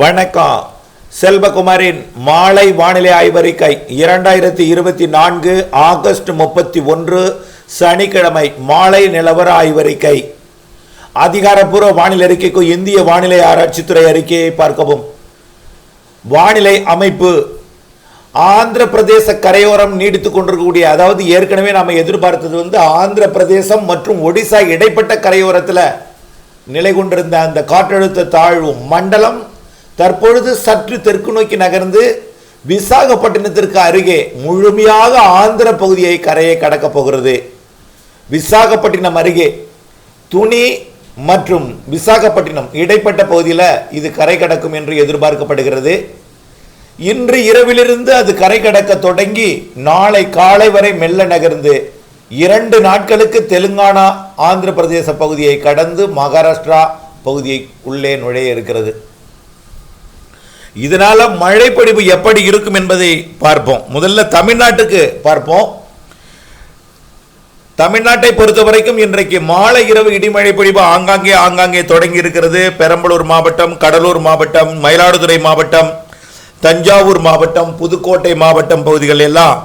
வணக்கம். செல்வகுமாரின் மாலை வானிலை ஆய்வறிக்கை இரண்டாயிரத்தி இருபத்தி நான்கு ஆகஸ்ட் முப்பத்தி ஒன்று சனிக்கிழமை மாலை நிலவர ஆய்வறிக்கை. அதிகாரப்பூர்வ வானிலை அறிக்கைக்கு இந்திய வானிலை ஆராய்ச்சித்துறை அறிக்கையை பார்க்கவும். வானிலை அமைப்பு. ஆந்திர பிரதேச கரையோரம் நீடித்துக் கொண்டிருக்கக்கூடிய அதாவது ஏற்கனவே நாம் எதிர்பார்த்தது வந்து ஆந்திர பிரதேசம் மற்றும் ஒடிசா இடைப்பட்ட கரையோரத்தில் நிலை கொண்டிருந்த அந்த காற்றழுத்த தாழ்வு மண்டலம் தற்பொழுது சற்று தெற்கு நோக்கி நகர்ந்து விசாகப்பட்டினத்திற்கு அருகே முழுமையாக ஆந்திர பகுதியை கரையை கடக்கப் போகிறது. விசாகப்பட்டினம் அருகே துணி மற்றும் விசாகப்பட்டினம் இடைப்பட்ட பகுதியில் இது கரை கடக்கும் என்று எதிர்பார்க்கப்படுகிறது. இன்று இரவிலிருந்து அது கரை கடக்க தொடங்கி நாளை காலை வரை மெல்ல நகர்ந்து இரண்டு நாட்களுக்கு தெலுங்கானா ஆந்திர பிரதேச பகுதியை கடந்து மகாராஷ்டிரா பகுதியை உள்ளே நுழைய இருக்கிறது. இதனால மழைப்பொழிவு எப்படி இருக்கும் என்பதை பார்ப்போம். முதல்ல தமிழ்நாட்டுக்கு பார்ப்போம். தமிழ்நாட்டை பொறுத்த வரைக்கும் இன்றைக்கு மாலை இரவு இடிமழை பொழிவு ஆங்காங்கே ஆங்காங்கே தொடங்கி இருக்கிறது பெரம்பலூர் மாவட்டம் கடலூர் மாவட்டம் மயிலாடுதுறை மாவட்டம் தஞ்சாவூர் மாவட்டம் புதுக்கோட்டை மாவட்டம் பகுதிகள் எல்லாம்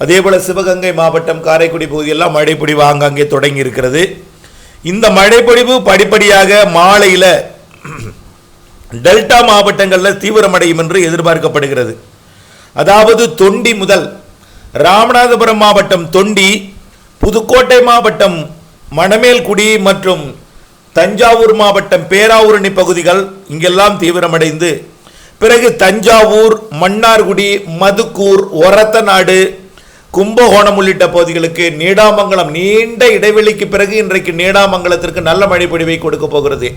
அதே போல் சிவகங்கை மாவட்டம் காரைக்குடி பகுதியெல்லாம் மழைப்பொழிவு ஆங்காங்கே தொடங்கி இருக்கிறது இந்த மழைப்பொழிவு படிப்படியாக மாலையில் டெல்டா மாவட்டங்களில் தீவிரமடையும் என்று எதிர்பார்க்கப்படுகிறது. அதாவது தொண்டி முதல் ராமநாதபுரம் மாவட்டம் தொண்டி புதுக்கோட்டை மாவட்டம் மணமேல்குடி மற்றும் தஞ்சாவூர் மாவட்டம் பேராவூரணி பகுதிகள் இங்கெல்லாம் தீவிரமடைந்து பிறகு தஞ்சாவூர் மன்னார்குடி மதுக்கூர் ஒரத்தநாடு கும்பகோணம் உள்ளிட்ட பகுதிகளுக்கு நீடாமங்கலம் நீண்ட இடைவெளிக்கு பிறகு இன்றைக்கு நீடாமங்கலத்திற்கு நல்ல மழைப்பொழிவை கொடுக்க போகிறது.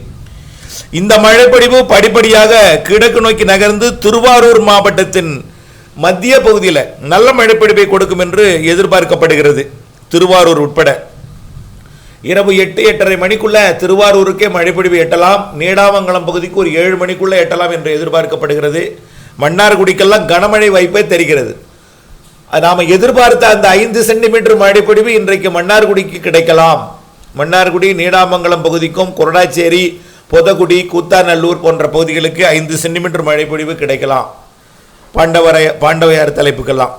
இந்த மழைப்பொழிவு படிப்படியாக கிழக்கு நோக்கி நகர்ந்து திருவாரூர் மாவட்டத்தின் மத்திய பகுதியில் நல்ல மழைப்பொழிவை கொடுக்கும் என்று எதிர்பார்க்கப்படுகிறது. திருவாரூர் உட்பட. இரவு எட்டு எட்டரை மணிக்குள்ள திருவாரூருக்கே மழைப்பொழிவு எட்டலாம். நீடாமங்கலம் பகுதிக்கு ஒரு ஏழு மணிக்குள்ள எட்டலாம் என்று எதிர்பார்க்கப்படுகிறது. மன்னார்குடிக்கெல்லாம் கனமழை வாய்ப்பே தெரிகிறது. நாம் எதிர்பார்த்த அந்த ஐந்து சென்டிமீட்டர் மழைப்பொழிவு இன்றைக்கு மன்னார்குடிக்கு கிடைக்கலாம். மன்னார்குடி நீடாமங்கலம் பகுதிக்கும் கொரடாச்சேரி பொதகுடி கூத்தாநல்லூர் போன்ற பகுதிகளுக்கு ஐந்து சென்டிமீட்டர் மழைப்பொழிவு கிடைக்கலாம். பாண்டவரை பாண்டவையார் தலைப்புக்கெல்லாம்.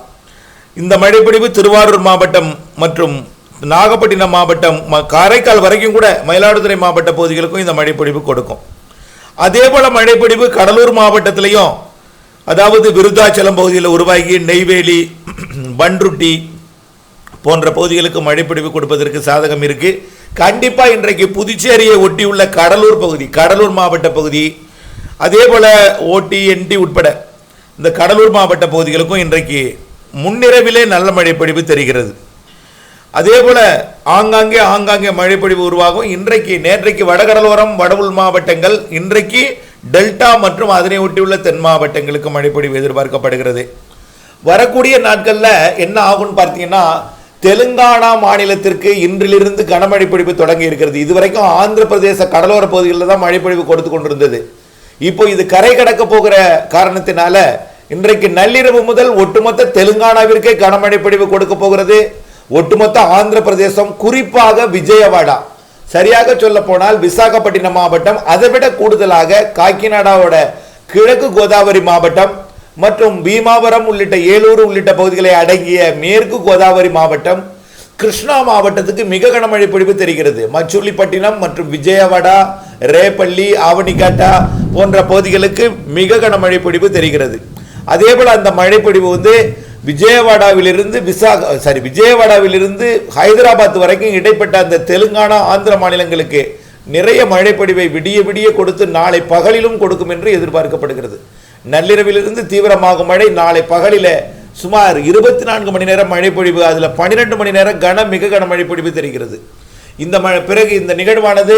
இந்த மழைப்பொழிவு திருவாரூர் மாவட்டம் மற்றும் நாகப்பட்டினம் மாவட்டம் ம- காரைக்கால் வரைக்கும் கூட மயிலாடுதுறை மாவட்ட பகுதிகளுக்கும் இந்த மழைப்பொழிவு கொடுக்கும். அதே போல மழைப்பொழிவு கடலூர் மாவட்டத்திலையும் அதாவது விருத்தாச்சலம் பகுதியில் உருவாகி நெய்வேலி பன்ருட்டி போன்ற பகுதிகளுக்கு மழைப்பொழிவு கொடுப்பதற்கு சாதகம் இருக்குது கண்டிப்பாக இன்றைக்கு புதுச்சேரியை ஒட்டியுள்ள கடலூர் பகுதி கடலூர் மாவட்ட பகுதி அதே போல் ஓடி என்டி உட்பட இந்த கடலூர் மாவட்ட பகுதிகளுக்கும் இன்றைக்கு முன்னிரவிலே நல்ல மழைப்பொழிவு தெரிகிறது. அதே போல் ஆங்காங்கே ஆங்காங்கே மழைப்பொழிவு உருவாகும். இன்றைக்கு நேற்றைக்கு வடகடலோரம் வடவுள் மாவட்டங்கள் இன்றைக்கு டெல்டா மற்றும் அதனை ஒட்டியுள்ள தென் மாவட்டங்களுக்கு மழைப்பொழிவு எதிர்பார்க்கப்படுகிறது. வரக்கூடிய நாட்களில் என்ன ஆகும்னு பார்த்தீங்கன்னா தெலுங்கானா மாநிலத்திற்கு இன்றிலிருந்து கனமழை பொழிவு தொடங்கி இருக்கிறது. இதுவரைக்கும் ஆந்திர பிரதேச கடலோர பகுதிகளில் தான் மழைப்பொழிவு கொடுத்து கொண்டிருந்தது. இப்போ இது கரை கடக்க போகிற காரணத்தினால இன்றைக்கு நள்ளிரவு முதல் ஒட்டுமொத்த தெலுங்கானாவிற்கே கனமழை பொழிவு கொடுக்க போகிறது. ஒட்டுமொத்த ஆந்திர பிரதேசம் குறிப்பாக விஜயவாடா. சரியாக சொல்ல போனால் விசாகப்பட்டினம் மாவட்டம் அதை விட கூடுதலாக காக்கிநாடாவோட கிழக்கு கோதாவரி மாவட்டம் மற்றும் பீமாவரம் உள்ளிட்ட ஏலூர் உள்ளிட்ட பகுதிகளை அடங்கிய மேற்கு கோதாவரி மாவட்டம் கிருஷ்ணா மாவட்டத்துக்கு மிக கனமழை பொழிவு தெரிகிறது. மச்சுள்ளிப்பட்டினம் மற்றும் விஜயவாடா ரேப்பள்ளி ஆவணிகாட்டா போன்ற பகுதிகளுக்கு மிக கனமழை பொழிவு தெரிகிறது. அதேபோல் அந்த மழை வந்து விஜயவாடாவிலிருந்து விசாக சாரி விஜயவாடாவிலிருந்து ஹைதராபாத் வரைக்கும் இடைப்பட்ட அந்த தெலுங்கானா ஆந்திர மாநிலங்களுக்கு நிறைய மழைப்பொழிவை விடிய விடிய கொடுத்து நாளை பகலிலும் கொடுக்கும் என்று எதிர்பார்க்கப்படுகிறது. நள்ளிரவிலிருந்து தீவிரமாகும் மழை நாளை பகலில் சுமார் இருபத்தி நான்கு மணி நேரம் மழைப்பொழிவு அதில் பன்னிரெண்டு மணி நேரம் கன மிக கன மழைப்பொழிவு தெரிகிறது. இந்த மழை பிறகு இந்த நிகழ்வானது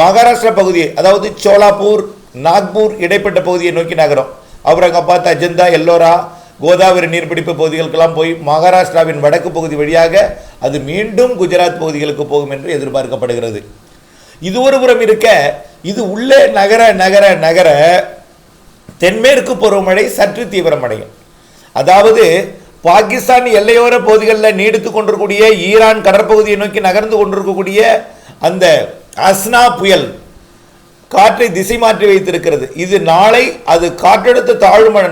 மகாராஷ்டிரா பகுதி அதாவது சோலாப்பூர் நாக்பூர் இடைப்பட்ட பகுதியை நோக்கி நகரும். அவுரங்காபாத் அஜந்தா எல்லோரா கோதாவரி நீர்பிடிப்பு பகுதிகளுக்கெல்லாம் போய் மகாராஷ்டிராவின் வடக்கு பகுதி வழியாக அது மீண்டும் குஜராத் பகுதிகளுக்கு போகும் என்று எதிர்பார்க்கப்படுகிறது. இது ஒரு புறம் இருக்க இது உள்ளே நகர நகர நகர தென்மேற்கு பருவமழை சற்று தீவிரமடையும். அதாவது பாகிஸ்தான் எல்லையோர பகுதிகளில் நீடித்து கொண்டிருக்கக்கூடிய ஈரான் கடற்பகுதியை நோக்கி நகர்ந்து கொண்டிருக்கக்கூடிய அந்த அஸ்னா புயல் காற்றை திசை மாற்றி வைத்திருக்கிறது. இது நாளை அது காற்றழுத்த தாழ்ம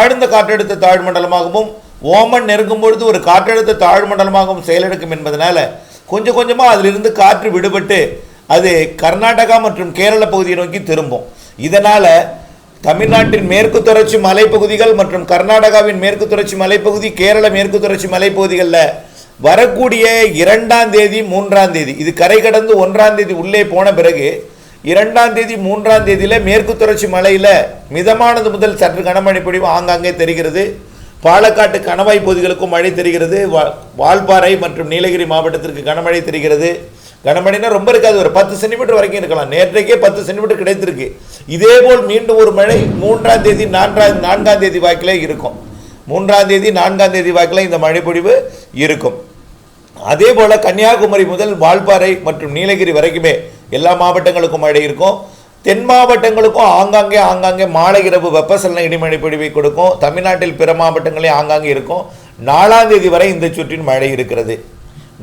ஆழ்ந்த காற்றழுத்த தாழ்மண்டலமாகவும் ஓமன் நெருங்கும் பொழுது ஒரு காற்றழுத்த தாழ்மண்டலமாகவும் செயலெடுக்கும் என்பதனால கொஞ்சம் கொஞ்சமாக அதிலிருந்து காற்று விடுபட்டு அது கர்நாடகா மற்றும் கேரள பகுதியை நோக்கி திரும்பும். இதனால் தமிழ்நாட்டின் மேற்கு தொடர்ச்சி மலைப்பகுதிகள் மற்றும் கர்நாடகாவின் மேற்கு தொடர்ச்சி மலைப்பகுதி கேரள மேற்கு தொடர்ச்சி மலைப்பகுதிகளில் வரக்கூடிய இரண்டாம் தேதி மூன்றாம் தேதி. இது கரை கடந்து ஒன்றாம் தேதி உள்ளே போன பிறகு இரண்டாம் தேதி மூன்றாம் தேதியில் மேற்கு தொடர்ச்சி மலையில் மிதமானது முதல் சற்று கனமழை பொழிவு ஆங்காங்கே தெரிகிறது. பாலக்காட்டு கணவாய் பகுதிகளுக்கும் மழை தெரிகிறது. வா- வால்பாறை மற்றும் நீலகிரி மாவட்டத்திற்கு கனமழை தெரிகிறது. கனமழைனா ரொம்ப இருக்காது. ஒரு பத்து சென்டிமீட்டர் வரைக்கும் இருக்கலாம். நேற்றைக்கே பத்து சென்டிமீட்டர் கிடைத்திருக்கு. இதே போல் மீண்டும் ஒரு மழை மூன்றாம் தேதி நான்காம் நான்காம் தேதி வாக்கிலே இருக்கும். மூன்றாம் தேதி நான்காம் தேதி வாக்கில் இந்த மழைப்பொழிவு இருக்கும். அதே போல் கன்னியாகுமரி முதல் வால்பாறை மற்றும் நீலகிரி வரைக்குமே எல்லா மாவட்டங்களுக்கும் மழை இருக்கும். தென் மாவட்டங்களுக்கும் ஆங்காங்கே ஆங்காங்கே மாலை இரவு வெப்பசலன இடிமழை பொழிவை கொடுக்கும். தமிழ்நாட்டில் பிற மாவட்டங்களே ஆங்காங்கே இருக்கும். நாலாம் தேதி வரை இந்த சுற்றின் மழை இருக்கிறது.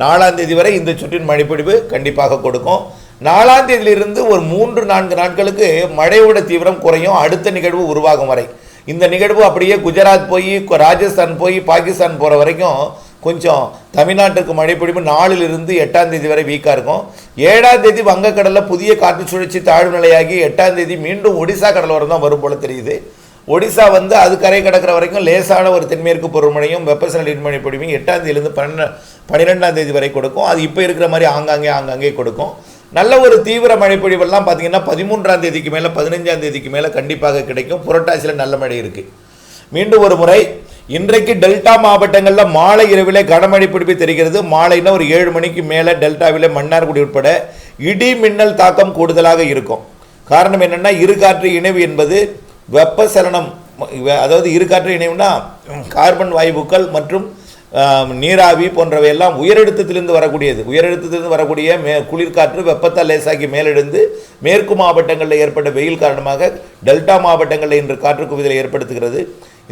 நாலாம் தேதி வரை இந்த சுற்றின் மழைப்பிடிப்பு கண்டிப்பாக கொடுக்கும். நாலாம் தேதியிலிருந்து ஒரு மூன்று நான்கு நாட்களுக்கு மழையோட தீவிரம் குறையும். அடுத்த நிகழ்வு உருவாகும் வரை. இந்த நிகழ்வு அப்படியே குஜராத் போய் ராஜஸ்தான் போய் பாகிஸ்தான் போகிற வரைக்கும் கொஞ்சம் தமிழ்நாட்டுக்கு மழைப்பிடிப்பு நாலிலிருந்து எட்டாம் தேதி வரை வீக்காக இருக்கும். ஏழாம் தேதி வங்கக்கடலில் புதிய காற்று சுழற்சி தாழ்வு நிலையாகி எட்டாம் தேதி மீண்டும் ஒடிசா கடலோரம் தான் வரும் போல தெரியுது. ஒடிசா வந்து அது கரை கடக்கிற வரைக்கும் லேசான ஒரு தென்மேற்கு பருவமழையும் வெப்பசலன இன்மழை பொடிமையும் எட்டாம் பன்னெண்டு பன்ன பன்னிரெண்டாம் தேதி வரை கொடுக்கும். அது இப்போ இருக்கிற மாதிரி ஆங்காங்கே ஆங்காங்கே கொடுக்கும். நல்ல ஒரு தீவிர மழைப்பொழிவெல்லாம் பார்த்தீங்கன்னா பதிமூன்றாம் தேதிக்கு மேலே பதினஞ்சாம் தேதிக்கு மேலே கண்டிப்பாக கிடைக்கும். புரட்டாசியில் நல்ல மழை இருக்குது மீண்டும் ஒரு முறை இன்றைக்கு டெல்டா மாவட்டங்களில் மாலை இரவிலே கனமழை பிடிப்பு தெரிகிறது. மாலைன்னா ஒரு ஏழு மணிக்கு மேலே டெல்டாவில் மன்னார்குடி உட்பட இடி மின்னல் தாக்கம் கூடுதலாக இருக்கும். காரணம் என்னென்னா இரு காற்று இணைவு என்பது வெப்பசலனம் சலனம் அதாவது இரு காற்று இணைவுனா கார்பன் வாயுக்கள் மற்றும் நீராவி போன்றவை எல்லாம் உயரழுத்தத்திலிருந்து வரக்கூடியது. உயரழுத்தத்திலிருந்து வரக்கூடிய மே குளிர்காற்று வெப்பத்தால் லேசாக்கி மேலெழுந்து மேற்கு மாவட்டங்களில் ஏற்பட்ட வெயில் காரணமாக டெல்டா மாவட்டங்களில் இன்று காற்று குவிதலை ஏற்படுத்துகிறது.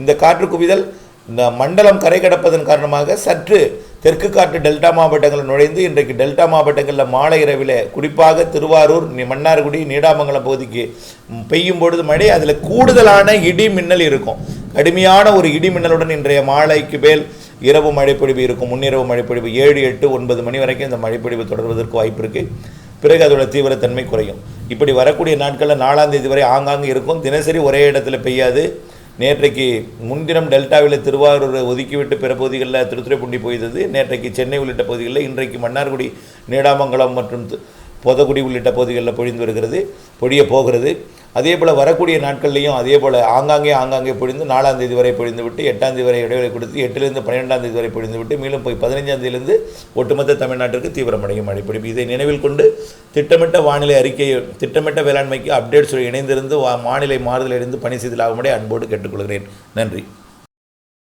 இந்த காற்று குவிதல் இந்த மண்டலம் கரை கடப்பதன் காரணமாக சற்று தெற்கு காற்று டெல்டா மாவட்டங்களில் நுழைந்து இன்றைக்கு டெல்டா மாவட்டங்களில் மாலை இரவில் குறிப்பாக திருவாரூர் மன்னார்குடி நீடாமங்கலம் பகுதிக்கு பெய்யும் பொழுது மழை அதில் கூடுதலான இடி மின்னல் இருக்கும். கடுமையான ஒரு இடி மின்னலுடன் இன்றைய மாலைக்கு மேல் இரவு மழைப்பொழிவு இருக்கும். முன்னிரவு மழைப்பொழிவு ஏழு எட்டு ஒன்பது மணி வரைக்கும் இந்த மழைப்பொழிவு தொடர்வதற்கு வாய்ப்பு இருக்குது பிறகு அதோட தீவிரத்தன்மை குறையும். இப்படி வரக்கூடிய நாட்களில் நாலாம் தேதி வரை ஆங்காங்கே இருக்கும். தினசரி ஒரே இடத்துல பெய்யாது. நேற்றைக்கு முன்தினம் டெல்டாவில் திருவாரூர் ஒதுக்கிவிட்டு பிற பகுதிகளில் திருத்துறைப்பூண்டி போய்தது நேற்றைக்கு சென்னை உள்ளிட்ட பகுதிகளில் இன்றைக்கு மன்னார்குடி நீடாமங்கலம் மற்றும் பொதக்குடி பொதகுடி உள்ளிட்ட பகுதிகளில் பொழிந்து வருகிறது பொழிய போகிறது. அதே போல் வரக்கூடிய நாட்கள்லையும் அதே போல் ஆங்காங்கே ஆங்காங்கே பொழிந்து நாலாம் தேதி வரை பொழிந்து விட்டு எட்டாம் தேதி வரை இடைவெளி கொடுத்து எட்டிலிருந்து பன்னிரெண்டாம் தேதி வரை பொழிந்து விட்டு மேலும் போய் பதினைஞ்சாம் தேதியிலிருந்து ஒட்டுமொத்த தமிழ்நாட்டிற்கு தீவிரமடையும் மழை பிடிப்பு இதை நினைவில் கொண்டு திட்டமிட்ட வானிலை அறிக்கையை திட்டமிட்ட வேளாண்மைக்கு அப்டேட்ஸ் இணைந்திருந்து வா- வானிலை மாறுதலிருந்து பணி செய்தலாகும்படி அன்போடு கேட்டுக்கொள்கிறேன். நன்றி.